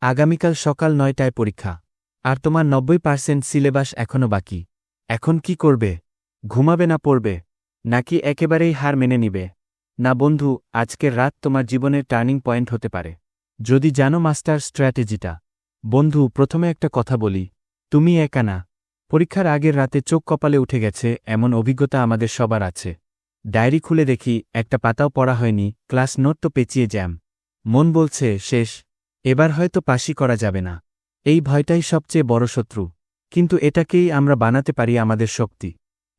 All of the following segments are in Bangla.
আগামীকাল সকাল নয়টায় পরীক্ষা। আর তোমার নব্বই পার্সেন্ট সিলেবাস এখনও বাকি। এখন কি করবে? ঘুমাবে না পড়বে? নাকি একেবারেই হার মেনে নিবে? না বন্ধু, আজকের রাত তোমার জীবনের টার্নিং পয়েন্ট হতে পারে। যদি জানো মাস্টার স্ট্র্যাটেজিটা। বন্ধু, প্রথমে একটা কথা বলি। তুমি একা না। পরীক্ষার আগের রাতে চোখ কপালে উঠে গেছে এমন অভিজ্ঞতা আমাদের সবার আছে। ডায়েরি খুলে দেখি, একটা পাতাও পড়া হয়নি, ক্লাস নোট তো পেঁচিয়ে জ্যাম। মন বলছে, শেষ। এবার হয়তো পাশি করা যাবে না। এই ভয়টাই সবচেয়ে বড় শত্রু। কিন্তু এটাকেই আমরা বানাতে পারি আমাদের শক্তি।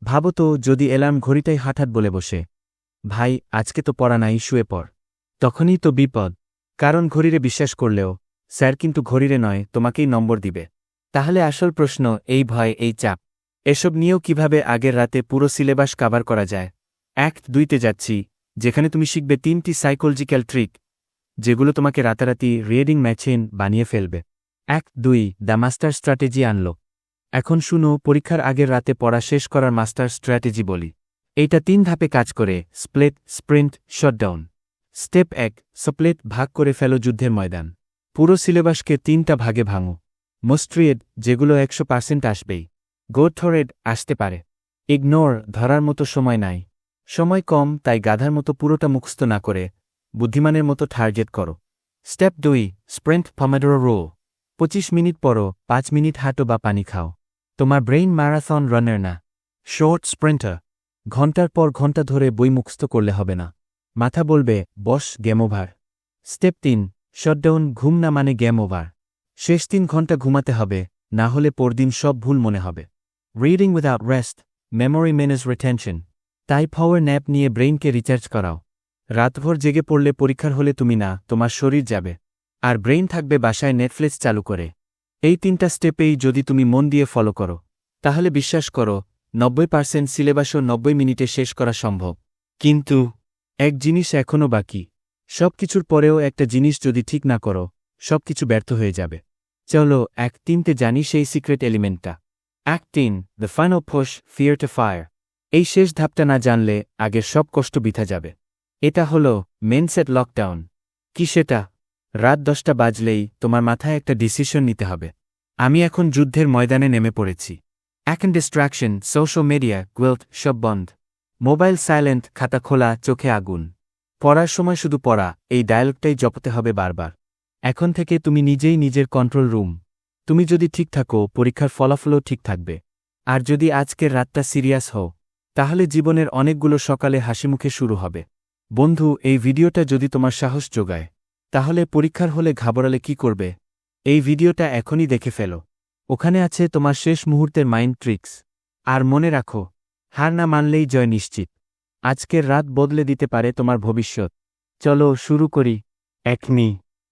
ভাবো তো, যদি এলার্ম ঘড়িটাই হঠাৎ বলে বসে, ভাই, আজকে তো পড়া নাই, শুয়ে পড়। তখনই তো বিপদ। কারণ ঘড়িরে বিশ্বাস করলেও, স্যার, কিন্তু ঘড়িরে নয়, তোমাকেই নম্বর দিবে। তাহলে আসল প্রশ্ন, এই ভয়, এই চাপ। এসব নিয়েও কীভাবে আগের রাতে পুরো সিলেবাস কাভার করা যায়? অ্যাক্ট দুইতে যাচ্ছি, যেখানে তুমি শিখবে তিনটি সাইকোলজিক্যাল ট্রিক যেগুলো তোমাকে রাতারাতি রিডিং ম্যাচেন বানিয়ে ফেলবে। এক, দুই, দ্য মাস্টার স্ট্র্যাটেজি আনল। এখন শুনো, পরীক্ষার আগের রাতে পড়া শেষ করার মাস্টার স্ট্র্যাটেজি বলি। এইটা তিন ধাপে কাজ করে, স্প্লেট, স্প্রিন্ট, শটডাউন। স্টেপ এক, স্প্লেট ভাগ করে ফেলো যুদ্ধের ময়দান। পুরো সিলেবাসকে তিনটা ভাগে ভাঙো। মোস্ট্রিয়েড যেগুলো একশো পার্সেন্ট আসবেই। গোথরেড আসতে পারে। ইগনোর, ধরার মতো সময় নাই। সময় কম, তাই গাধার মতো পুরোটা মুখস্থ না করে বুদ্ধিমানের মতো টার্গেট করো। স্টেপ দুই স্প্রিন্ট ফমাডোরো রো পঁচিশ মিনিট পরও পাঁচ মিনিট হাঁটো বা পানি খাও। তোমার ব্রেইন ম্যারাথন রানার না। শর্ট স্প্রেন্টার ঘণ্টার পর ঘণ্টা ধরে বই মুখস্থ করলে হবে না। মাথা বলবে, বস গেম ওভার স্টেপ তিন শটডাউন ঘুম না মানে গেম ওভার শেষ তিন ঘণ্টা ঘুমাতে হবে, না হলে পরদিন সব ভুল মনে হবে। Reading without rest memory manage retention তাই পাওয়ার ন্যাপ নিয়ে ব্রেইনকে রিচার্জ করাও। রাতভর জেগে পড়লে পরীক্ষার হলে তুমি না, তোমার শরীর যাবে। আর ব্রেইন থাকবে বাসায় নেটফ্লিক্স চালু করে। এই তিনটা স্টেপেই যদি তুমি মন দিয়ে ফলো করো, তাহলে বিশ্বাস করো, নব্বই পার্সেন্ট সিলেবাসও নব্বই মিনিটে শেষ করা সম্ভব। কিন্তু, এক জিনিস এখনও বাকি। সব কিছুর পরেও একটা জিনিস যদি ঠিক না করো সব কিছু ব্যর্থ হয়ে যাবে। চলো, এক তিনতে জানি সেই সিক্রেট এলিমেন্টটা। এক তিন the final push fear to fire এই শেষ ধাপটা না জানলে আগের সব কষ্ট বিথা যাবে। এটা হলো মেনসেট লকডাউন। কি সেটা? রাত দশটা বাজলেই তোমার মাথায় একটা ডিসিশন নিতে হবে। আমি এখন যুদ্ধের ময়দানে নেমে পড়েছি। এখন ডিস্ট্রাকশন সোশ্যাল মিডিয়া গুয়েল্ট সব বন্ধ। মোবাইল সাইলেন্ট খাতা খোলা, চোখে আগুন। পড়ার সময় শুধু পড়া, এই ডায়ালগটাই জপতে হবে বারবার। এখন থেকে তুমি নিজেই নিজের কন্ট্রোল রুম তুমি যদি ঠিক থাকো, পরীক্ষার ফলাফলও ঠিক থাকবে। আর যদি আজকের রাতটা সিরিয়াস হও, তাহলে জীবনের অনেকগুলো সকালে হাসিমুখে শুরু হবে। বন্ধু, এই ভিডিওটা যদি তোমার সাহস যোগায়, তাহলে পরীক্ষার হলে ঘাবড়ালে কি করবে? এই ভিডিওটা এখনই দেখে ফেলো। ওখানে আছে তোমার শেষ মুহূর্তের মাইন্ড ট্রিক্স আর মনে রাখো, হার না মানলেই জয় নিশ্চিত। আজকের রাত বদলে দিতে পারে তোমার ভবিষ্যৎ। চলো শুরু করি। একনি